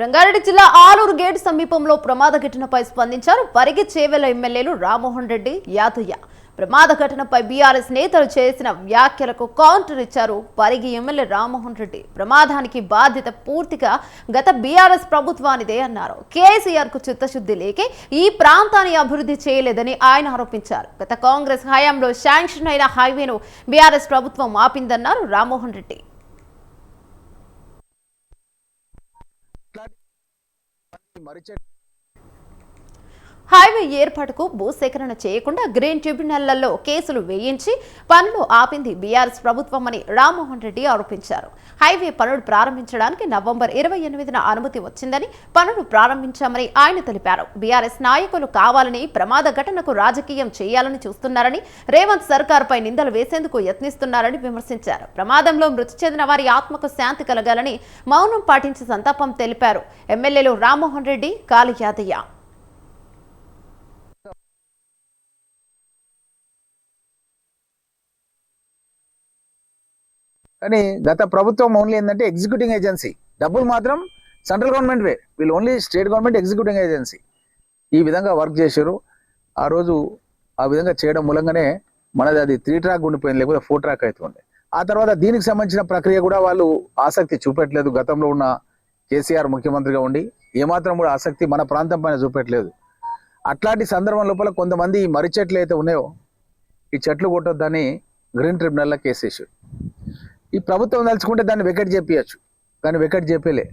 రంగారెడ్డి జిల్లా ఆలూరు గేట్ సమీపంలో ప్రమాద ఘటనపై స్పందించారు. పరిగి చేవెల ఎమ్మెల్యేలు రామ్మోహన్ రెడ్డి యాదయ్య. ప్రమాద ఘటనపై బీఆర్ఎస్ నేతలు చేసిన వ్యాఖ్యలకు కౌంటర్ ఇచ్చారు పరిగి ఎమ్మెల్యే రామ్మోహన్ రెడ్డి. ప్రమాదానికి బాధ్యత పూర్తిగా గత బీఆర్ఎస్ ప్రభుత్వానిదే అన్నారు. కేసీఆర్కు చిత్తశుద్ధి లేకే ఈ ప్రాంతాన్ని అభివృద్ధి చేయలేదని ఆయన ఆరోపించారు. గత కాంగ్రెస్ హయాంలో శాంక్షన్ అయిన హైవేను బీఆర్ఎస్ ప్రభుత్వం ఆపిందన్నారు రామ్మోహన్ రెడ్డి. మరిచే హైవే ఏర్పాటుకు భూసేకరణ చేయకుండా గ్రీన్ ట్రిబ్యునళ్ళలో కేసులు వేయించి పనులు ఆపింది బీఆర్ఎస్ ప్రభుత్వమని రామ్మోహన్ రెడ్డి ఆరోపించారు. హైవే పనులు ప్రారంభించడానికి నవంబర్ ఇరవై ఎనిమిదిన అనుమతి వచ్చిందని పనులు ప్రారంభించామని ఆయన తెలిపారు. బీఆర్ఎస్ నాయకులు కావాలని ప్రమాద ఘటనకు రాజకీయం చేయాలని చూస్తున్నారని రేవంత్ సర్కార్పై నిందలు వేసేందుకు యత్నిస్తున్నారని విమర్శించారు. ప్రమాదంలో మృతి చెందిన వారి ఆత్మకు శాంతి కలగాలని మౌనం పాటించి సంతాపం తెలిపారు. ఎమ్మెల్యేలు రామ్మోహన్ రెడ్డి కాళీ కానీ గత ప్రభుత్వం ఓన్లీ ఏంటంటే ఎగ్జిక్యూటింగ్ ఏజెన్సీ డబ్బులు మాత్రం సెంట్రల్ గవర్నమెంట్ వే. వీళ్ళు only state government executing agency ఈ విధంగా వర్క్ చేశారు. ఆ రోజు ఆ విధంగా చేయడం మూలంగానే మనది అది త్రీ ట్రాక్ ఉండిపోయింది లేకపోతే ఫోర్ ట్రాక్ అవుతుంది ఆ తర్వాత దీనికి సంబంధించిన ప్రక్రియ కూడా వాళ్ళు ఆసక్తి చూపెట్టలేదు. గతంలో ఉన్న కేసీఆర్ ముఖ్యమంత్రిగా ఉండి ఏమాత్రం కూడా ఆసక్తి మన ప్రాంతం పైన చూపెట్టలేదు. అట్లాంటి సందర్భం లోపల కొంతమంది ఈ మర్రి చెట్లు అయితే ఉన్నాయో ఈ చెట్లు కొట్టొద్దని గ్రీన్ ట్రిబ్యునల్లో కేసేసారు ఈ ప్రభుత్వం తలుచుకుంటే దాన్ని వెకెట్ చేపియచ్చు. కానీ వెకెట్ చెప్పలే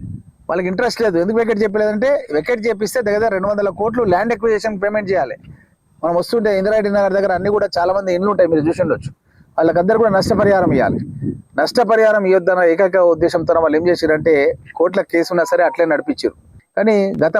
వాళ్ళకి ఇంట్రెస్ట్ లేదు. ఎందుకు వెకెట్ చెప్పలేదంటే వెకెట్ చేపిస్తే దగ్గర రెండు వందల కోట్లు ల్యాండ్ ఎక్విజేషన్ పేమెంట్ చేయాలి. మనం వస్తుంటే ఇందిరారెడ్డి నగర్ దగ్గర అన్ని కూడా చాలా మంది ఇండ్లు ఉంటాయి మీరు చూసి ఉండొచ్చు. వాళ్ళకందరూ కూడా నష్టపరిహారం ఇవ్వాలి నష్టపరిహారం ఇవ్వద్దన్న ఏకైక ఉద్దేశంతో వాళ్ళు ఏం చేశారంటే కోట్ల కేసు ఉన్నా సరే అట్లే నడిపించారు కానీ గత